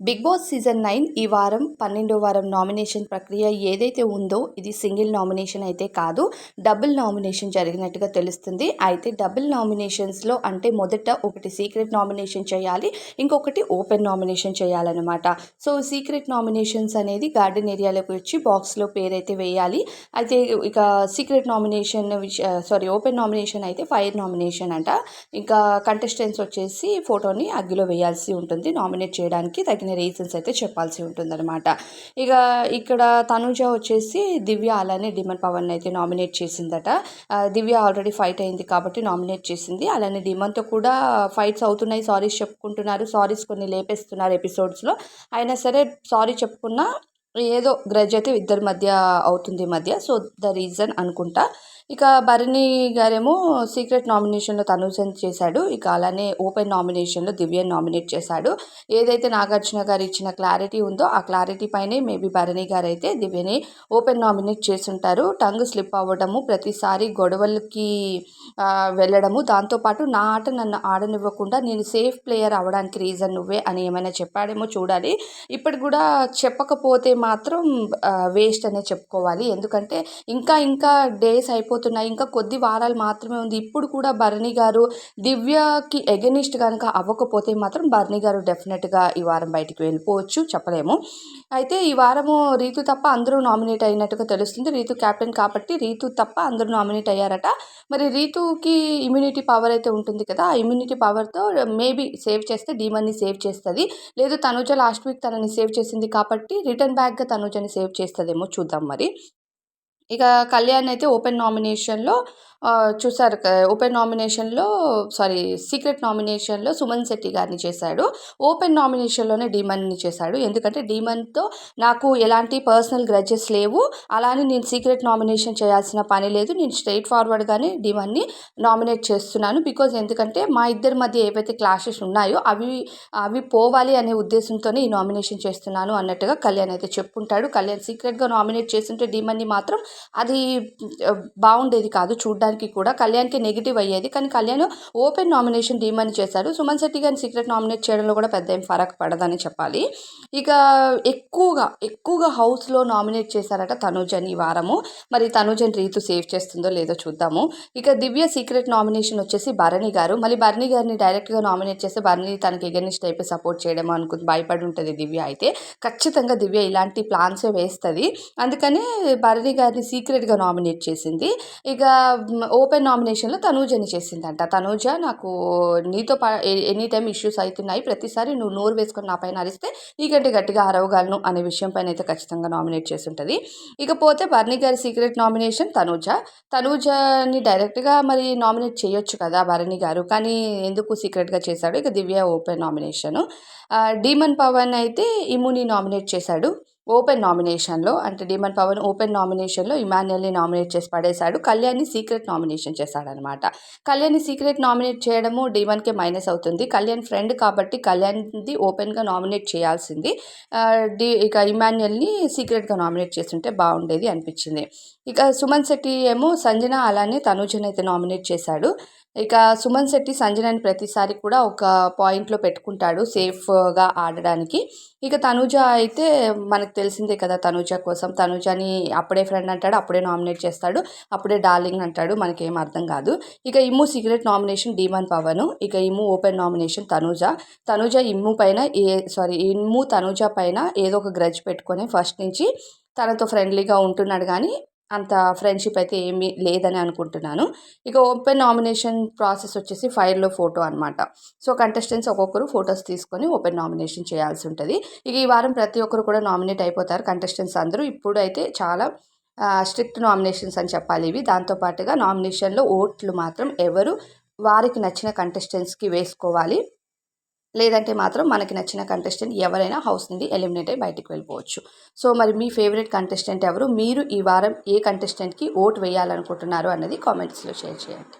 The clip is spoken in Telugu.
బిగ్ బాస్ సీజన్ నైన్ ఈ వారం పన్నెండో వారం నామినేషన్ ప్రక్రియ ఏదైతే ఉందో ఇది సింగిల్ నామినేషన్ అయితే కాదు డబుల్ నామినేషన్ జరిగినట్టుగా తెలుస్తుంది. అయితే డబుల్ నామినేషన్స్లో అంటే మొదట ఒకటి సీక్రెట్ నామినేషన్ చేయాలి ఇంకొకటి ఓపెన్ నామినేషన్ చేయాలన్నమాట. సో సీక్రెట్ నామినేషన్స్ అనేది గార్డెన్ ఏరియాలోకి వచ్చి బాక్స్లో పేరైతే వేయాలి. అయితే ఇక secret nomination sorry open nomination అయితే ఫైర్ నామినేషన్ అంట. ఇంకా కంటెస్టెంట్స్ వచ్చేసి ఫోటోని అగ్గిలో వేయాల్సి ఉంటుంది నామినేట్ చేయడానికి తగిన రీజన్స్ అయితే చెప్పాల్సి ఉంటుందన్నమాట. ఇక ఇక్కడ తనుజ వచ్చేసి దివ్య అలానే డిమన్ పవన్ అయితే నామినేట్ చేసిందట. దివ్య ఆల్రెడీ ఫైట్ అయింది కాబట్టి నామినేట్ చేసింది. అలానే డిమన్తో కూడా ఫైట్స్ అవుతున్నాయి సారీస్ చెప్పుకుంటున్నారు సారీస్ కొన్ని లేపేస్తున్నారు ఎపిసోడ్స్లో అయినా సరే సారీ చెప్పుకున్నా ఏదో గ్రజ్ అయితే ఇద్దరి మధ్య అవుతుంది మధ్య. సో ద రీజన్ అనుకుంటా. ఇక భరణి గారేమో సీక్రెట్ నామినేషన్లో తనుజన్ చేశాడు. ఇక అలానే ఓపెన్ నామినేషన్లో దివ్యని నామినేట్ చేశాడు. ఏదైతే నాగార్జున గారు ఇచ్చిన క్లారిటీ ఉందో ఆ క్లారిటీ పైనే మేబీ భరణి గారు అయితే దివ్యని ఓపెన్ నామినేట్ చేస్తుంటారు. టంగ్ స్లిప్ అవ్వడము ప్రతిసారి గొడవలకి వెళ్ళడము దాంతోపాటు నా ఆట నన్ను ఆడనివ్వకుండా నేను సేఫ్ ప్లేయర్ అవ్వడానికి రీజన్ నువ్వే అని ఏమైనా చెప్పాడేమో చూడాలి. ఇప్పటికి కూడా చెప్పకపోతే మాత్రం వేస్ట్ అనే చెప్పుకోవాలి. ఎందుకంటే ఇంకా ఇంకా డేస్ అయిపోతున్నాయి. ఇంకా కొద్ది వారాలు మాత్రమే ఉంది. ఇప్పుడు కూడా భరణి గారు దివ్యకి ఎగనిస్ట్ కనుక అవ్వకపోతే మాత్రం భరణి గారు డెఫినెట్గా ఈ వారం బయటికి వెళ్ళిపోవచ్చు. చెప్పలేము. అయితే ఈ వారము రీతు తప్ప అందరూ నామినేట్ అయినట్టుగా తెలుస్తుంది. రీతు క్యాప్టెన్ కాబట్టి రీతు తప్ప అందరూ నామినేట్ అయ్యారట. మరి రీతుకి ఇమ్యూనిటీ పవర్ అయితే ఉంటుంది కదా ఆ ఇమ్యూనిటీ పవర్తో మేబీ సేవ్ చేస్తే డీమన్ని సేవ్ చేస్తుంది. లేదు తనుజ లాస్ట్ వీక్ తనని సేవ్ చేసింది కాబట్టి రిటర్న్ బ్యాక్గా తనుజని సేవ్ చేస్తుందేమో చూద్దాం మరి. ఇక కళ్యాణ్ అయితే ఓపెన్ నామినేషన్లో చూసారు ఓపెన్ నామినేషన్లో సారీ సీక్రెట్ నామినేషన్లో సుమన్ శెట్టి గారిని చేశాడు. ఓపెన్ నామినేషన్లోనే డీమన్ని చేశాడు. ఎందుకంటే డీమన్తో నాకు ఎలాంటి పర్సనల్ గ్రడ్జెస్ లేవు. అలానే నేను సీక్రెట్ నామినేషన్ చేయాల్సిన పని లేదు. నేను స్ట్రైట్ ఫార్వర్డ్గానే డీమన్ని నామినేట్ చేస్తున్నాను. బికాజ్ ఎందుకంటే మా ఇద్దరి మధ్య ఏవైతే క్లాషెస్ ఉన్నాయో అవి అవి పోవాలి అనే ఉద్దేశంతోనే ఈ నామినేషన్ చేస్తున్నాను అన్నట్టుగా కళ్యాణ్ అయితే చెప్పుంటాడు. కళ్యాణ్ సీక్రెట్గా నామినేట్ చేస్తుంటే డీమన్ని మాత్రం అది బాగుండేది కాదు చూడడానికి కూడా. కళ్యాణ్కి నెగిటివ్ అయ్యేది. కానీ కళ్యాణ్ ఓపెన్ నామినేషన్ డీమని చేశారు సుమన్ శెట్టి గారిని సీక్రెట్ నామినేట్ చేయడంలో కూడా పెద్ద ఏం ఫరక్ పడదని చెప్పాలి. ఇక ఎక్కువగా ఎక్కువగా హౌస్లో నామినేట్ చేశారట తనుజని ఈ వారము. మరి తనుజని రీతు సేవ్ చేస్తుందో లేదో చూద్దాము. ఇక దివ్య సీక్రెట్ నామినేషన్ వచ్చేసి భరణి గారు. మళ్ళీ భరణి గారిని డైరెక్ట్గా నామినేట్ చేస్తే భరణి తనకి ఎగనిస్ట్ అయిపోయి సపోర్ట్ చేయడం అనుకుంది భయపడి ఉంటుంది దివ్య అయితే. ఖచ్చితంగా దివ్య ఇలాంటి ప్లాన్సే వేస్తుంది. అందుకని భరణి గారిని సీక్రెట్గా నామినేట్ చేసింది. ఇక ఓపెన్ నామినేషన్లో తనూజని చేసిందంట. తనూజ నాకు నీతో పా ఎనీ టైం ఇష్యూస్ అవుతున్నాయి. ప్రతిసారి నువ్వు నోరు వేసుకొని నా పైన అరిస్తే నీకంటే గట్టిగా అరవగలను అనే విషయం పైన అయితే ఖచ్చితంగా నామినేట్ చేసి ఉంటుంది ఇకపోతే భరణి గారి సీక్రెట్ నామినేషన్ తనూజ. తనూజని డైరెక్ట్గా మరి నామినేట్ చేయొచ్చు కదా భరణి గారు. కానీ ఎందుకు సీక్రెట్గా చేశాడు? ఇక Divya open nomination demon Pavan అయితే ఇముని నామినేట్ చేశాడు. ఓపెన్ నామినేషన్లో అంటే డిమన్ పవన్ ఓపెన్ నామినేషన్లో ఇమాన్యుయల్ని నామినేట్ చేసి పడేశాడు. కళ్యాణ్ని సీక్రెట్ నామినేషన్ చేశాడనమాట. కళ్యాణ్ని సీక్రెట్ నామినేట్ చేయడము డిమన్కే మైనస్ అవుతుంది. కళ్యాణ్ ఫ్రెండ్ కాబట్టి కళ్యాణ్ది ఓపెన్గా నామినేట్ చేయాల్సింది. డి ఇక ఇమాన్యుయల్ని సీక్రెట్గా నామినేట్ చేస్తుంటే బాగుండేది అనిపించింది. ఇక సుమన్ శెట్టి ఏమో సంజన అలానే తనుజన్ అయితే నామినేట్ చేశాడు. ఇక సుమన్ శెట్టి సంజనని ప్రతిసారి కూడా ఒక పాయింట్లో పెట్టుకుంటాడు సేఫ్గా ఆడడానికి. ఇక తనుజ అయితే మనకు తెలిసిందే కదా తనుజ కోసం. తనుజని అప్పుడే ఫ్రెండ్ అంటాడు అప్పుడే నామినేట్ చేస్తాడు అప్పుడే డార్లింగ్ అంటాడు మనకేం అర్థం కాదు. ఇక ఇమ్ము సీక్రెట్ నామినేషన్ డీమన్ పవన్ ఇక ఇమ్ము ఓపెన్ నామినేషన్ తనుజ. తనుజ ఇమ్ము పైన ఏ సారీ ఇమ్ము తనుజ పైన ఏదో ఒక గ్రజ్ పెట్టుకొని ఫస్ట్ నుంచి తనతో ఫ్రెండ్లీగా ఉంటున్నాడు కానీ అంత ఫ్రెండ్షిప్ అయితే ఏమీ లేదని అనుకుంటున్నాను. ఇక ఓపెన్ నామినేషన్ ప్రాసెస్ వచ్చేసి ఫైల్లో ఫోటో అనమాట సో కంటెస్టెంట్స్ ఒక్కొక్కరు ఫొటోస్ తీసుకొని ఓపెన్ నామినేషన్ చేయాల్సి ఉంటుంది. ఇక ఈ వారం ప్రతి ఒక్కరు కూడా నామినేట్ అయిపోతారు కంటెస్టెంట్స్ అందరూ. ఇప్పుడు అయితే చాలా స్ట్రిక్ట్ నామినేషన్స్ అని చెప్పాలి ఇవి. దాంతోపాటుగా నామినేషన్లో ఓట్లు మాత్రం ఎవరు వారికి నచ్చిన కంటెస్టెంట్స్కి వేసుకోవాలి. లేదంటే మాత్రం మనకి నచ్చిన కంటెస్టెంట్ ఎవరైనా హౌస్ నుండి ఎలిమినేట్ అయి బయటికి వెళ్ళిపోవచ్చు. సో మరి మీ ఫేవరెట్ కంటెస్టెంట్ ఎవరు? మీరు ఈ వారం ఏ కంటెస్టెంట్కి ఓట్ వేయాలనుకుంటున్నారు అన్నది కామెంట్స్లో షేర్ చేయండి.